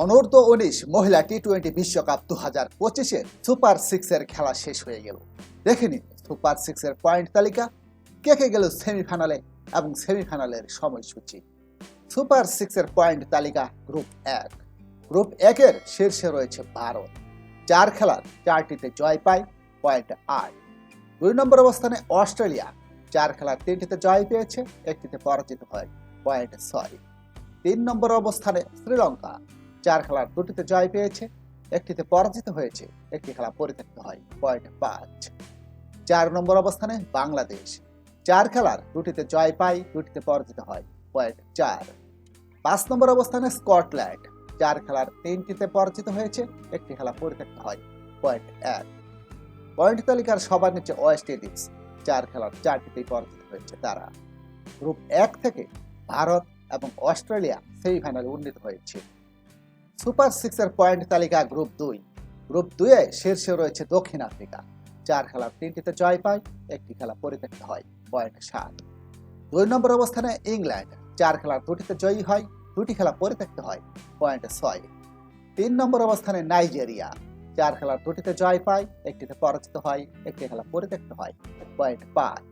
অনূর্ধ্ব উনিশ মহিলা টি টোয়েন্টি বিশ্বকাপ দু হাজার পঁচিশে সুপার সিক্সের খেলা শেষ হয়ে গেল। দেখে নিন সুপার সিক্সের পয়েন্ট তালিকা, কে কে গেল সেমিফাইনালে এবং সেমিফাইনালের সময়সূচি। সুপার সিক্সের পয়েন্ট তালিকা গ্রুপ এক। গ্রুপ একের শীর্ষে রয়েছে ভারত চার খেলার চারটিতে জয় পায়, পয়েন্ট আট। দুই নম্বর অবস্থানে অস্ট্রেলিয়া চার খেলার তিনটিতে জয় পেয়েছে, একটিতে পরাজিত হয়, পয়েন্ট ছয়। তিন নম্বর অবস্থানে শ্রীলঙ্কা চার খেলার দুটিতে জয় পেয়েছে, একটিতে পরাজিত হয়েছে, একটি খেলা পরিত্যক্ত হয় পয়েন্ট পাঁচ। চার নম্বর অবস্থানে বাংলাদেশ। চার খেলার দুটিতে জয় পায়, দুটিতে পরাজিত হয় পয়েন্ট চার। পাঁচ নম্বর অবস্থানে স্কটল্যান্ড। চার খেলার তিনটিতে পরাজিত হয়েছে, একটি খেলা পরিত্যক্ত হয় পয়েন্ট এক। পয়েন্ট তালিকার সবার নিচে ওয়েস্ট ইন্ডিজ। চার খেলার চারটিতেই পরাজিত হয়েছে তারা। গ্রুপ এক থেকে ভারত এবং অস্ট্রেলিয়া সেমিফাইনালে উন্নীত হয়েছে। সুপার সিক্সের পয়েন্ট তালিকা গ্রুপ দুই। গ্রুপ দুয়ে শীর্ষে রয়েছে দক্ষিণ আফ্রিকা। চার খেলার তিনটিতে জয় পায়, একটি খেলা পরিত্যক্ত হয় পয়েন্ট সাত। দুই নম্বর অবস্থানে ইংল্যান্ড। চার খেলার দুটিতে জয়ী হয়, দুটি খেলা পরিত্যক্ত হয়, পয়েন্ট ছয়। তিন নম্বর অবস্থানে নাইজেরিয়া। চার খেলার দুটিতে জয় পায়, একটিতে পরাজিত হয়, একটি খেলা পরিত্যক্ত হয়, পয়েন্ট পাঁচ।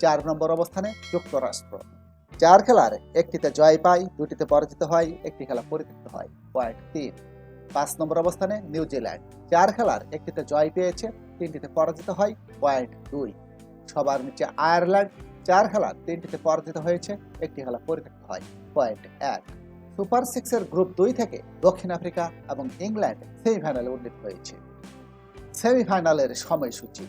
চার নম্বর অবস্থানে যুক্তরাষ্ট্র। চার খেলার একটিতে জয় পায়, দুটিতে পরাজিত হয়, একটি খেলা পরিত্যক্ত হয়। পয়েন্ট তিন। পাঁচ নম্বর অবস্থানে নিউজিল্যান্ড চার খেলার একটিতে জয় পেয়েছে, তিনটিতে পরাজিত হয়, পয়েন্ট দুই। সবার নিচে আয়ারল্যান্ড। চার খেলার তিনটিতে পরাজিত হয়েছে, একটি খেলা পরিত্যক্ত হয়, পয়েন্ট এক। সুপার সিক্সের গ্রুপ দুই থেকে দক্ষিণ আফ্রিকা এবং ইংল্যান্ড সেমিফাইনালে উন্নীত হয়েছে। সেমিফাইনালের সময়সূচি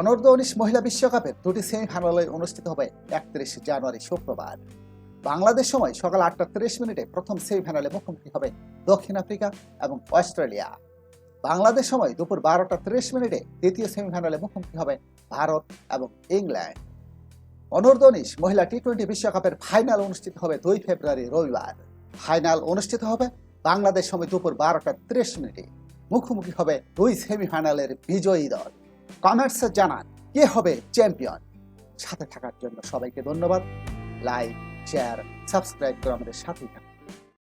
অনূর্ধ্ব উনিশ মহিলা বিশ্বকাপের দুটি সেমিফাইনালে অনুষ্ঠিত হবে একত্রিশ জানুয়ারি, শুক্রবার। বাংলাদেশ সময় সকাল আটটা তিরিশ মিনিটে প্রথম সেমিফাইনালে মুখোমুখি হবে দক্ষিণ আফ্রিকা এবং অস্ট্রেলিয়া। বাংলাদেশ সময় দুপুর বারোটা তিরিশ মিনিটে দ্বিতীয় সেমিফাইনালে মুখোমুখি হবে ভারত এবং ইংল্যান্ড। অনূর্ধ্ব উনিশ মহিলা টি টোয়েন্টি বিশ্বকাপের ফাইনাল অনুষ্ঠিত হবে দুই ফেব্রুয়ারি, রবিবার। ফাইনাল অনুষ্ঠিত হবে বাংলাদেশ সময় দুপুর বারোটা ত্রিশ মিনিটে। মুখোমুখি হবে দুই সেমিফাইনালের বিজয়ী দল। কমেন্টসে জানান কে হবে চ্যাম্পিয়ন। সাথে থাকার জন্য সবাইকে ধন্যবাদ। লাইক, শেয়ার, সাবস্ক্রাইব করে আমাদের সাথেই থাকুন।